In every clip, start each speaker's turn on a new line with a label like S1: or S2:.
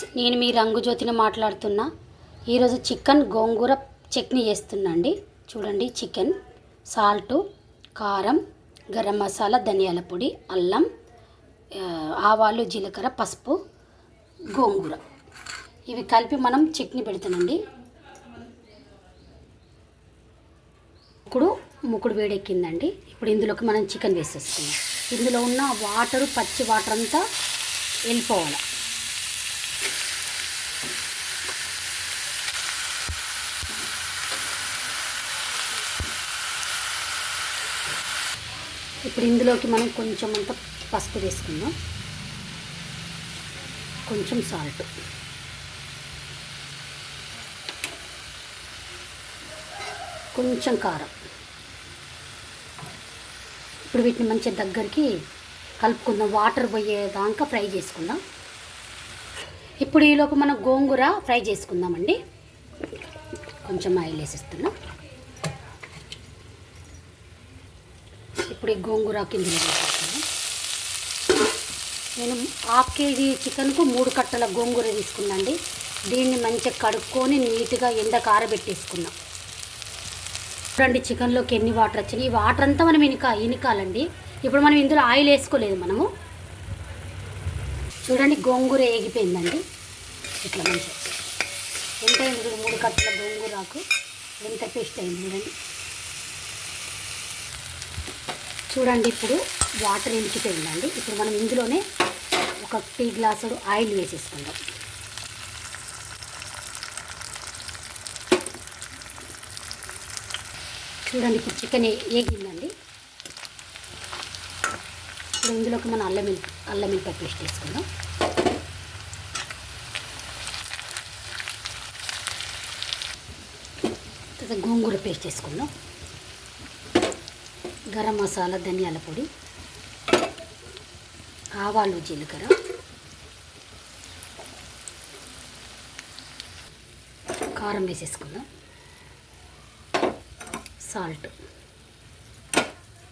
S1: Friends నేను మీ రంగుజ్యోతిని మాట్లాడుతున్నా. ఈరోజు చికెన్ గోంగూర చట్నీ చేస్తున్నా అండి చూడండి చికెన్ సాల్టు కారం గరం మసాలా ధనియాల పొడి అల్లం ఆవాలు జీలకర్ర పసుపు గోంగూర. ఇవి కలిపి మనం చట్నీ పెడతానండి. ఇప్పుడు ముకుడు వేడెక్కిందండి. ఇప్పుడు ఇందులోకి మనం చికెన్ వేసేస్తున్నాం. ఇందులో ఉన్న వాటరు పచ్చి వాటర్ అంతా వెళ్ళిపోవాలి. ఇప్పుడు ఇందులోకి మనం కొంచెం అంత పసుపు వేసుకుందాం. కొంచెం సాల్ట్ కొంచెం కారం. ఇప్పుడు వీటిని మంచిగా దగ్గరికి కలుపుకుందాం. వాటర్ పోయేదాకా ఫ్రై చేసుకుందాం. ఇప్పుడు ఈలోపు మనం గోంగూర ఫ్రై చేసుకుందామండి. కొంచెం ఆయిల్ వేసేస్తున్నాం. ఇప్పుడు ఈ గోంగూర కింద నేను హాఫ్ కేజీ చికెన్కు మూడు కట్టల గోంగూర తీసుకున్నాండి దీన్ని మంచిగా కడుక్కొని నీట్గా ఎండకు ఆరబెట్టేసుకున్నాం చూడండి చికెన్లోకి ఎన్ని వాటర్ వచ్చినాయి. ఈ వాటర్ అంతా మనం ఇనికా ఇనికాలండి. ఇప్పుడు మనం ఇందులో ఆయిల్ వేసుకోలేదు మనము. చూడండి గోంగూర ఏగిపోయిందండి. ఇట్లా మంచిగా. ఎంత అయింది? మూడు కట్టల గోంగూరకు. ఎంత పేస్ట్ అయింది చూడండి. చూడండి ఇప్పుడు వాటర్ ఎండిపోయిందండి ఇప్పుడు మనం ఇందులోనే ఒక టీ గ్లాసుడు ఆయిల్ వేసేసుకుందాం. చూడండి ఇప్పుడు చికెన్ ఏగిందండి. ఇప్పుడు ఇందులోకి మనం అల్లం అల్లం మిల్క్ పేస్ట్ వేసుకుందాం. తర్వాత గోంగూర పేస్ట్ వేసుకుందాం. గరం మసాలా ధనియాల పొడి ఆవాలు జీలకర్ర కారం వేసేసుకుందాం. సాల్ట్.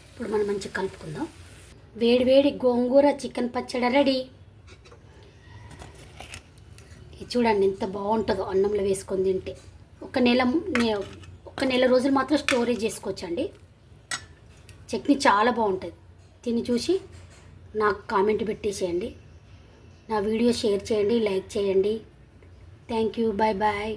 S1: ఇప్పుడు మనం మంచిగా కలుపుకుందాం. వేడివేడి గోంగూర చికెన్ పచ్చడి రెడీ. ఇది చూడండి ఎంత బాగుంటుందో అన్నంలో వేసుకొని తింటే. ఒక నెల ఒక నెల రోజులు మాత్రం స్టోరేజ్ చేసుకోవచ్చండి. చట్నీ చాలా బాగుంటుంది. తిని చూసి నాకు కామెంట్ పెట్టేసేయండి. నా వీడియో షేర్ చేయండి లైక్ చేయండి. Thank you bye bye